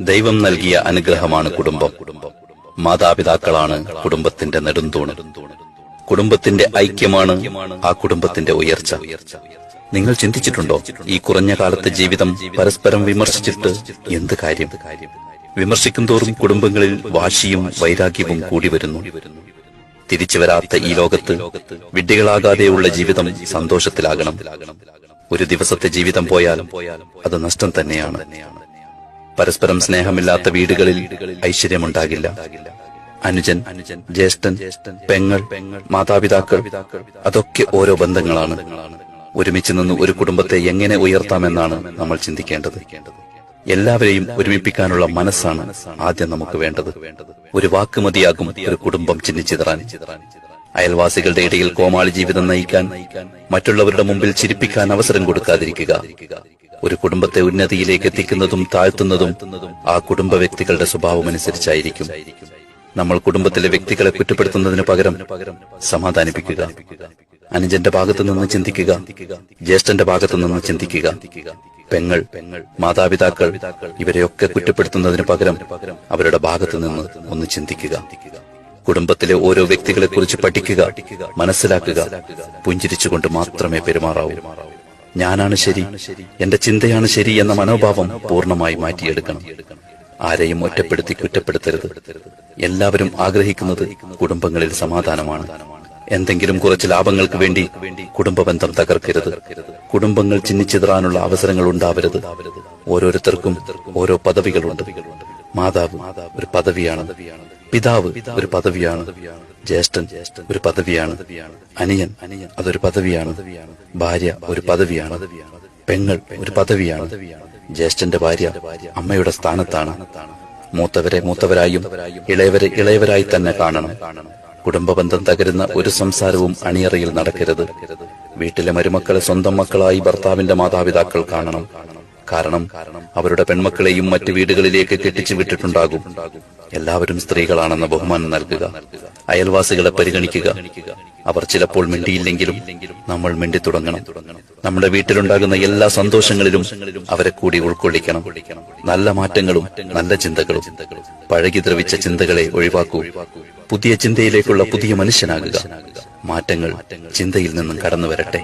ദൈവം നൽകിയ അനുഗ്രഹമാണ് കുടുംബം. മാതാപിതാക്കളാണ് കുടുംബത്തിന്റെ നെടുന്തൂണ്. കുടുംബത്തിന്റെ ഐക്യമാണ് ആ കുടുംബത്തിന്റെ ഉയർച്ച. നിങ്ങൾ ചിന്തിച്ചിട്ടുണ്ടോ? ഈ കുറഞ്ഞ കാലത്തെ ജീവിതം പരസ്പരം വിമർശിച്ചിട്ട് എന്ത് കാര്യം? വിമർശിക്കും തോറും കുടുംബങ്ങളിൽ വാശിയും വൈരാഗ്യവും കൂടി വരുന്നു. തിരിച്ചു വരാത്ത ഈ ലോകത്ത് വിഡ്ഢികളാകാതെയുള്ള ജീവിതം സന്തോഷത്തിലാകണം. ഒരു ദിവസത്തെ ജീവിതം പോയാൽ അത് നഷ്ടം തന്നെയാണ്. പരസ്പരം സ്നേഹമില്ലാത്ത വീടുകളിൽ ഐശ്വര്യമുണ്ടാകില്ല. അനുജൻ ജ്യേഷ്ഠൻ പെങ്ങൾ മാതാപിതാക്കൾ അതൊക്കെ ഓരോ ബന്ധങ്ങളാണ്. ഒരുമിച്ച് നിന്ന് ഒരു കുടുംബത്തെ എങ്ങനെ ഉയർത്താമെന്നാണ് നമ്മൾ ചിന്തിക്കേണ്ടത്. എല്ലാവരെയും ഒരുമിപ്പിക്കാനുള്ള മനസ്സാണ് ആദ്യം നമുക്ക് വേണ്ടത്. ഒരു വാക്ക് മതിയാകും ഒരു കുടുംബം ചിന്തിച്ചിതറാൻ. അയൽവാസികളുടെ ഇടയിൽ കോമാളി ജീവിതം നയിക്കാൻ മറ്റുള്ളവരുടെ മുമ്പിൽ ചിരിപ്പിക്കാൻ അവസരം കൊടുക്കാതിരിക്കുക. ഒരു കുടുംബത്തെ ഉന്നതിയിലേക്ക് എത്തിക്കുന്നതും താഴ്ത്തുന്നതും ആ കുടുംബ വ്യക്തികളുടെ സ്വഭാവമനുസരിച്ചായിരിക്കും നമ്മൾ കുടുംബത്തിലെ വ്യക്തികളെ കുറ്റപ്പെടുത്തുന്നതിന് പകരം സമാധാനിപ്പിക്കുക. അനുജന്റെ ഭാഗത്തു നിന്ന് ചിന്തിക്കുക. ജ്യേഷ്ഠന്റെ ഭാഗത്തു നിന്ന് ചിന്തിക്കുക. പെങ്ങൾ മാതാപിതാക്കൾ ഇവരെയൊക്കെ കുറ്റപ്പെടുത്തുന്നതിന് പകരം അവരുടെ ഭാഗത്തു നിന്ന് ഒന്ന് ചിന്തിക്കുക. കുടുംബത്തിലെ ഓരോ വ്യക്തികളെ കുറിച്ച് പഠിക്കുക മനസ്സിലാക്കുക പുഞ്ചിരിച്ചുകൊണ്ട് മാത്രമേ പെരുമാറാവൂ. ഞാനാണ് ശരി എന്റെ ചിന്തയാണ് ശരി എന്ന മനോഭാവം പൂർണമായി മാറ്റിയെടുക്കണം. ആരെയും ഒറ്റപ്പെടുത്തി കുറ്റപ്പെടുത്തരുത്. എല്ലാവരും ആഗ്രഹിക്കുന്നത് കുടുംബങ്ങളിൽ സമാധാനമാണ്. എന്തെങ്കിലും കുറച്ച് ലാഭങ്ങൾക്ക് വേണ്ടി കുടുംബ ബന്ധം തകർക്കരുത്. കുടുംബങ്ങൾ ചിന്നിച്ചിതറാനുള്ള അവസരങ്ങൾ ഉണ്ടാവരുത്. ഓരോരുത്തർക്കും ഓരോ പദവികളുണ്ട്. മാതാവ് ഒരു പദവിയാണ്. പിതാവ് ഒരു പദവിയാണ്. ജ്യേഷ്ഠൻ ഒരു പദവിയാണ്. അനിയൻ അതൊരു പദവിയാണ്. ഭാര്യ ഒരു പദവിയാണ്. പെങ്ങൾ ഒരു പദവിയാണ്. ജ്യേഷ്ഠന്റെ ഭാര്യ അമ്മയുടെ സ്ഥാനത്താണ്. മൂത്തവരെ മൂത്തവരായും ഇളയവരെ ഇളയവരായി തന്നെ കാണണം. കുടുംബബന്ധം തകരുന്ന ഒരു സംസാരവും അണിയറയിൽ നടക്കരുത്. വീട്ടിലെ മരുമക്കളെ സ്വന്തം മക്കളായി ഭർത്താവിന്റെ മാതാപിതാക്കൾ കാണണം. കാരണം അവരുടെ പെൺമക്കളെയും മറ്റു വീടുകളിലേക്ക് കെട്ടിച്ചു വിട്ടിട്ടുണ്ടാകും. എല്ലാവരും സ്ത്രീകളാണെന്ന ബഹുമാനം നൽകുക. അയൽവാസികളെ പരിഗണിക്കുക. അവർ ചിലപ്പോൾ മിണ്ടിയില്ലെങ്കിലും നമ്മൾ മിണ്ടി തുടങ്ങണം നമ്മുടെ വീട്ടിലുണ്ടാകുന്ന എല്ലാ സന്തോഷങ്ങളിലും അവരെ കൂടി ഉൾക്കൊള്ളിക്കണം. നല്ല മാറ്റങ്ങളും നല്ല ചിന്തകളും. പഴകി ദ്രവിച്ച ചിന്തകളെ ഒഴിവാക്കൂ. പുതിയ ചിന്തയിലേക്കുള്ള പുതിയ മനുഷ്യനാകുക. മാറ്റങ്ങൾ ചിന്തയിൽ നിന്നും കടന്നു വരട്ടെ